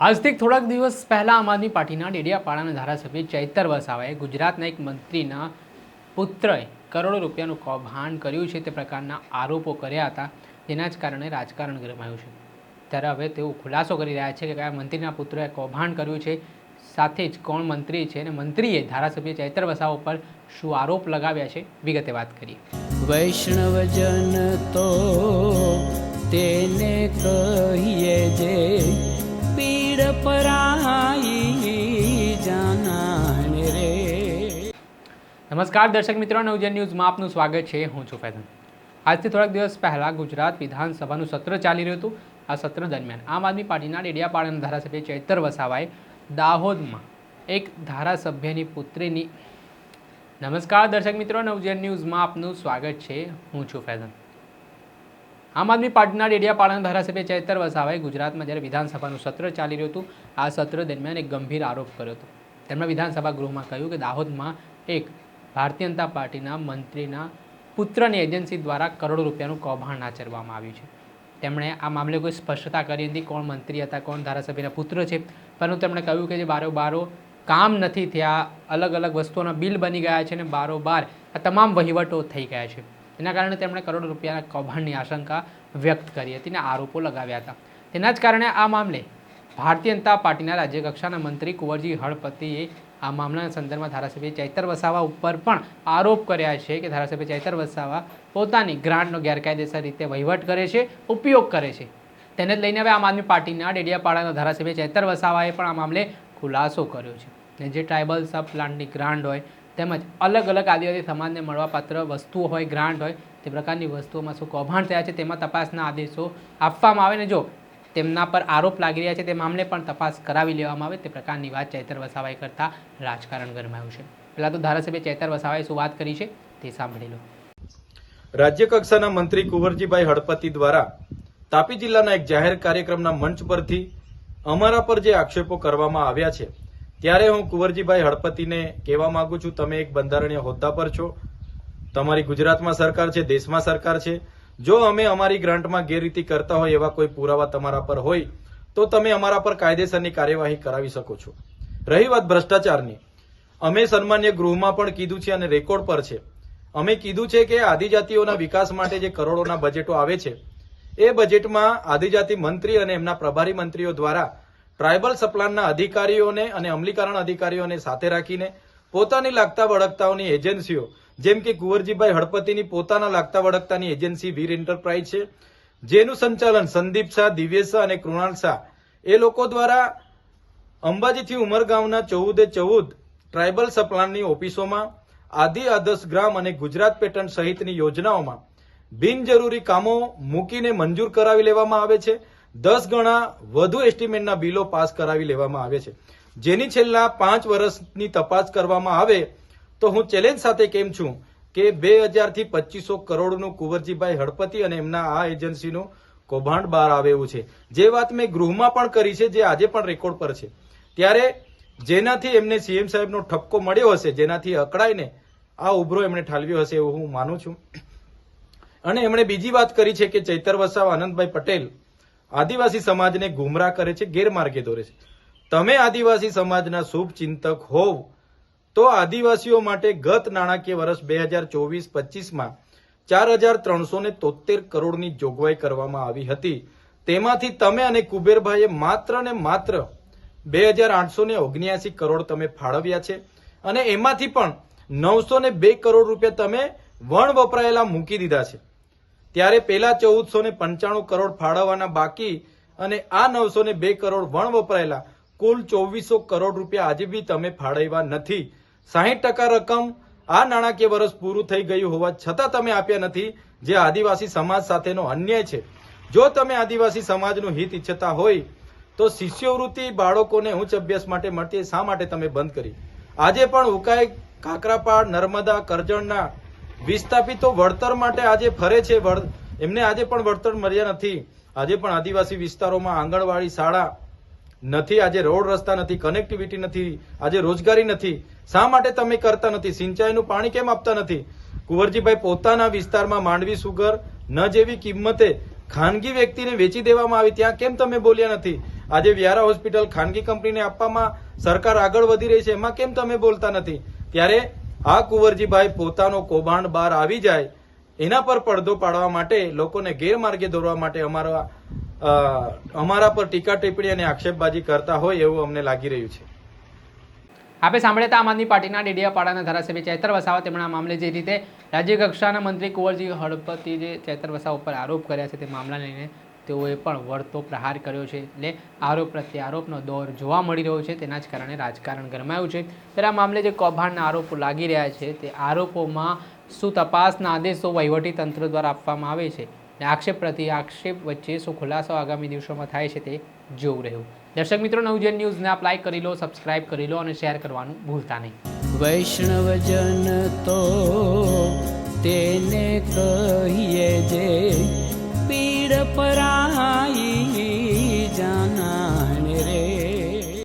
આજથી થોડાક દિવસ પહેલાં આમ આદમી પાર્ટીના ડેડિયાપાડાના ધારાસભ્ય ચૈતર વસાવાએ ગુજરાતના એક મંત્રીના પુત્રએ કરોડો રૂપિયાનું કૌભાંડ કર્યું છે તે પ્રકારના આરોપો કર્યા હતા. તેના જ કારણે રાજકારણ ગરમાયું છે. ત્યારે હવે તેઓ ખુલાસો કરી રહ્યા છે કે કયા મંત્રીના પુત્રએ કૌભાંડ કર્યું છે. સાથે જ કોણ મંત્રી છે અને મંત્રીએ ધારાસભ્ય ચૈતર વસાવા ઉપર શું આરોપ લગાવ્યા છે, વિગતે વાત કરીએ. વૈષ્ણવજન તો તેને કહીએ જે નમસ્કાર, દર્શક મિત્રો, નવજન ન્યૂઝમાં આપનું સ્વાગત છે. હું છું ફેદન આજથી થોડાક દિવસ પહેલાં ગુજરાત વિધાનસભાનું સત્ર ચાલી રહ્યું હતું. આ સત્ર દરમિયાન આમ આદમી પાર્ટીના ડેડિયાપાડાના ધારાસભ્ય ચૈતર વસાવાએ દાહોદમાં એક ધારાસભ્યની પુત્રીની નમસ્કાર, દર્શક મિત્રો, નવજન ન્યૂઝમાં આપનું સ્વાગત છે. હું છું ફૈઝન આમ આદમી પાર્ટીના ડેડિયાપાડાના ધારાસભ્ય ચૈતર વસાવાએ ગુજરાતમાં જ્યારે વિધાનસભાનું સત્ર ચાલી રહ્યું હતું, આ સત્ર દરમિયાન એક ગંભીર આરોપ કર્યો હતો. તેમણે વિધાનસભા ગૃહમાં કહ્યું કે દાહોદમાં એક ભારતીય જનતા પાર્ટીના મંત્રીના પુત્રની એજન્સી દ્વારા કરોડો રૂપિયાનું કૌભાંડ આચરવામાં આવ્યું છે. તેમણે આ મામલે કોઈ સ્પષ્ટતા કરી નથી કોણ મંત્રી હતા, કોણ ધારાસભ્યના પુત્ર છે. પરંતુ તેમણે કહ્યું કે જે બારો બારો કામ નથી થયા અલગ અલગ વસ્તુઓના બિલ બની ગયા છે અને બારોબાર આ તમામ વહીવટો થઈ ગયા છે. એના કારણે તેમણે કરોડો રૂપિયાના કૌભાંડની આશંકા વ્યક્ત કરી હતી અને આરોપો લગાવ્યા હતા. તેના જ કારણે આ મામલે ભારતીય જનતા પાર્ટીના રાજ્યકક્ષાના મંત્રી કુંવરજી હળપતિએ આ મામલાના સંદર્ભમાં ધારાસભ્ય ચૈતર વસાવા ઉપર પણ આરોપ કર્યા છે કે ધારાસભ્ય ચૈતર વસાવા પોતાની ગ્રાન્ટનો ગેરકાયદેસર રીતે વહીવટ કરે છે, ઉપયોગ કરે છે. તેને જ લઈને હવે આમ આદમી પાર્ટીના ડેડિયાપાડાના ધારાસભ્ય ચૈતર વસાવાએ પણ આ મામલે ખુલાસો કર્યો છે. ને જે ટ્રાઇબલ સબ પ્લાન્ટની ગ્રાન્ટ હોય તેમજ અલગ અલગ આદિવાસી સમાજને મળવાપાત્ર વસ્તુઓ હોય ગ્રાન્ટ હોય, તે પ્રકારની વસ્તુઓમાં શું કૌભાંડ થયા છે તેમાં તપાસના આદેશો આપવામાં આવે ને જો તેમના પર આરોપ લાગી રહ્યા છે તે મામલે પણ તપાસ કરાવી લેવામાં આવે તે પ્રકારની વાત ચૈતર વસાવાએ કરતાં રાજકારણ ગરમાયું છે. પહેલાં તો ધારાસભ્ય ચૈતર વસાવાએ શું વાત કરી છે તે સાંભળી લો. રાજ્ય કક્ષાના મંત્રી કુંવરજીભાઈ હળપતિ દ્વારા તાપી જિલ્લાના એક જાહેર કાર્યક્રમના મંચ પરથી અમારા પર જે આક્ષેપો કરવામાં આવ્યા છે ત્યારે હું કુંવરજીભાઈ હળપતિને કહેવા માંગુ છું, તમે એક બંધારણીય હોદ્દા પર છો. તમારી ગુજરાતમાં સરકાર છે, દેશમાં સરકાર છે. જો અમે અમારી ગ્રાન્ટમાં ગેરરીતિ કરતા હોય, એવા કોઈ પુરાવા તમારા પર હોય, તો તમે અમારા પર કાયદેસરની કાર્યવાહી કરાવી શકો છો. રહી વાત ભ્રષ્ટાચારની. અમે સન્માન્ય ગૃહમાં પણ કીધું છે અને રેકોર્ડ પર છે. અમે કીધું છે કે આદિજાતિઓના વિકાસ માટે જે કરોડોના બજેટો આવે છે, એ બજેટમાં આદિજાતિ મંત્રી અને એમના પ્રભારી મંત્રીઓ દ્વારા ટ્રાયબલ સપ્લાનના અધિકારીઓને અને અમલીકરણ અધિકારીઓને સાથે રાખીને પોતાની લાગતા વળગતાઓની એજન્સીઓ, જેમ કે કુંવરજીભાઈ હળપતિની પોતાના લાગતા વળગતાની એજન્સી વીર એન્ટરપ્રાઇઝ છે, જેનું સંચાલન સંદીપ શાહ, દિવ્યેશ શાહ અને કૃણાલ શાહ, એ લોકો દ્વારા અંબાજીથી ઉમરગાંવના ચૌદે ચૌદ ટ્રાયબલ સપ્લાનની ઓફિસોમાં, આદિ આદર્શ ગ્રામ અને ગુજરાત પેટર્ન સહિતની યોજનાઓમાં બિનજરૂરી કામો મૂકીને મંજૂર કરાવી લેવામાં આવે છે. દસ ગણા વધુ એસ્ટિમેટના બિલો પાસ કરાવી લેવામાં આવે છે. જેની છેલ્લા પાંચ વર્ષની તપાસ કરવામાં આવે તો હું ચેલેન્જ સાથે કેમ છું કે બે હજારથી પચીસો કરોડનું કુંવરજીભાઈ હળપતિ અને એમના આ એજન્સીનું કૌભાંડ બહાર આવે એવું છે. જે વાત મેં ગૃહમાં પણ કરી છે, જે આજે પણ રેકોર્ડ પર છે. ત્યારે જેનાથી એમને સીએમ સાહેબનો ઠપકો મળ્યો હશે, જેનાથી અકળાઈને આ ઉભરો એમણે ઠાલવ્યો હશે એવું હું માનું છું. અને એમણે બીજી વાત કરી છે કે ચૈતર વસાવ, આનંદભાઈ પટેલ આદિવાસી સમાજને ગુમરાહ કરે છે, ગેરમાર્ગે દોરે છે. તમે આદિવાસી સમાજના શુભ ચિંતક હોવ તો આદિવાસીઓ માટે ગત નાણાકીય વર્ષ બે હજાર ચોવીસ પચીસમાં ચાર હજાર ત્રણસો ને તોતેર કરોડની જોગવાઈ કરવામાં આવી હતી. તેમાંથી તમે અને કુબેરભાઈએ માત્ર ને માત્ર બે હજાર આઠસો ને ઓગણ્યાસી કરોડ તમે ફાળવ્યા છે અને એમાંથી પણ નવસો ને બે કરોડ રૂપિયા તમે વણ વપરાયેલા મૂકી દીધા છે. ત્યારે પેલા ચૌદસો ને પંચાણું કરોડ ફાળવવાના બાકી અને આ નવસો ને બે કરોડ વણ વપરાયેલા કુલ ચોવીસો કરોડ રૂપિયા આજે બી તમે ફાળવ્યા નથી. સાહીઠ ટકા રકમ આ નાણાકીય વર્ષ પૂરું થઈ ગયું હોવા છતાં તમે આપ્યા નથી, જે આદિવાસી સમાજ સાથેનો અન્યાય છે. જો તમે આદિવાસી સમાજનું હિત ઈચ્છતા હોય, તો શિષ્યવૃત્તિ બાળકોને ઉચ્ચ અભ્યાસ માટે મળતી શા માટે તમે બંધ કરી? આજે પણ ઉકાઈ, કાકરાપાડ, નર્મદા, કરજણના વિસ્થાપિતો વળતર માટે આજે ફરે છે એમને આજે પણ વળતર મળ્યા નથી. આજે પણ આદિવાસી વિસ્તારોમાં આંગણવાડી શાળા નથી. આજે રોડ રસ્તા નથી કનેક્ટિવિટી નથી, આજે રોજગારી નથી. શા માટે તમે કરતા નથી? સિંચાઈનું પાણી કેમ આપતા નથી? કુંવરજીભાઈ પોતાના વિસ્તારમાં માંડવી સુગર ન જેવી કિંમતે ખાનગી વ્યક્તિને વેચી દેવામાં આવી. ત્યાં કેમ તમે બોલ્યા નથી? આજે વ્યારા હોસ્પિટલ ખાનગી કંપનીને આપવામાં સરકાર આગળ વધી રહી છે. એમાં કેમ તમે બોલતા નથી? ત્યારે આ કુંવરજીભાઈ પોતાનો કૌભાંડ બહાર આવી જાય, એના પર પડદો પાડવા માટે લોકોને ગેરમાર્ગે દોરવા માટે અમારા અમારા પર ટીકા ટિપ્પણી અને આક્ષેપબાજી કરતા હોય એવું અમને લાગી રહ્યું છે. આપે સાંભળ્યા હતા આમ આદમી પાર્ટીના ડેડિયાપાડાના ધારાસભ્ય ચૈતર વસાવા, તેમણે મામલે જે રીતે રાજ્ય કક્ષાના મંત્રી કુંવરજી હળપતિ જે ચૈતર વસાવા ઉપર આરોપ કર્યા છે તે મામલા લઈને તેઓએ પણ વળતો પ્રહાર કર્યો છે એટલે આરોપ પ્રત્યે આરોપનો દોર જોવા મળી રહ્યો છે તેના જ કારણે રાજકારણ ગરમાયું છે. ત્યારે આ મામલે જે કૌભાંડના આરોપો લાગી રહ્યા છે તે આરોપોમાં શું તપાસના આદેશો તંત્ર દ્વારા આપવામાં આવે છે અને આક્ષેપ પ્રતિ આક્ષેપ વચ્ચે શું ખુલાસો આગામી દિવસોમાં થાય છે તે જોવું રહ્યું. દર્શક મિત્રો નવજન ન્યૂઝને આપ લાઇક કરી લો, સબસ્ક્રાઇબ કરી લો અને શેર કરવાનું ભૂલતા નહીં. વૈષ્ણવજન તો તેને કહીએ જે પરાઈ